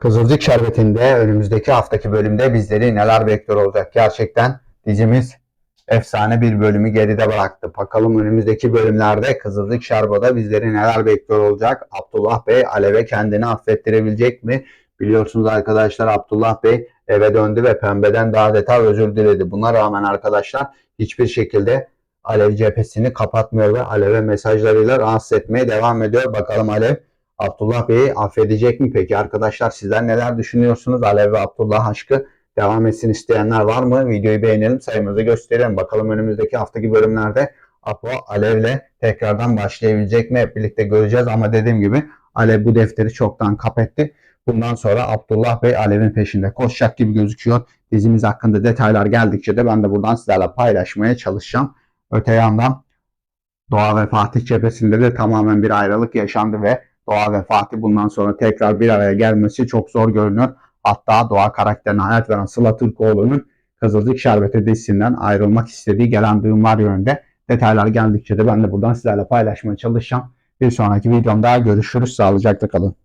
Kızılcık Şerbeti'nde önümüzdeki haftaki bölümde bizleri neler bekliyor olacak? Gerçekten dizimiz efsane bir bölümü geride bıraktı. Bakalım önümüzdeki bölümlerde Kızılcık Şerbeti'de bizleri neler bekliyor olacak? Abdullah Bey Alev'e kendini affettirebilecek mi? Biliyorsunuz arkadaşlar Abdullah Bey eve döndü ve Pembe'den daha detay özür diledi. Buna rağmen arkadaşlar hiçbir şekilde Alev cephesini kapatmıyor ve Alev'e mesajlarıyla rahatsız etmeye devam ediyor. Bakalım Alev Abdullah Bey'i affedecek mi peki arkadaşlar? Sizler neler düşünüyorsunuz? Alev ve Abdullah aşkı devam etsin isteyenler var mı? Videoyu beğenelim, sayımızı gösterelim. Bakalım önümüzdeki haftaki bölümlerde Apo Alev'le tekrardan başlayabilecek mi? Hep birlikte göreceğiz ama dediğim gibi Alev bu defteri çoktan kapetti. Bundan sonra Abdullah Bey Alev'in peşinde koşacak gibi gözüküyor. Dizimiz hakkında detaylar geldikçe de ben de buradan sizlerle paylaşmaya çalışacağım. Öte yandan Doğa ve Fatih cephesinde de tamamen bir ayrılık yaşandı ve Doğa ve Fatih bundan sonra tekrar bir araya gelmesi çok zor görünüyor. Hatta Doğa karakterine hayat veren Sıla Türkoğlu'nun Kızılcık Şerbeti dizisinden ayrılmak istediği gelen duyumlar yönünde detaylar geldikçe de ben de buradan sizlerle paylaşmaya çalışacağım. Bir sonraki videomda görüşürüz. Sağlıcakla kalın.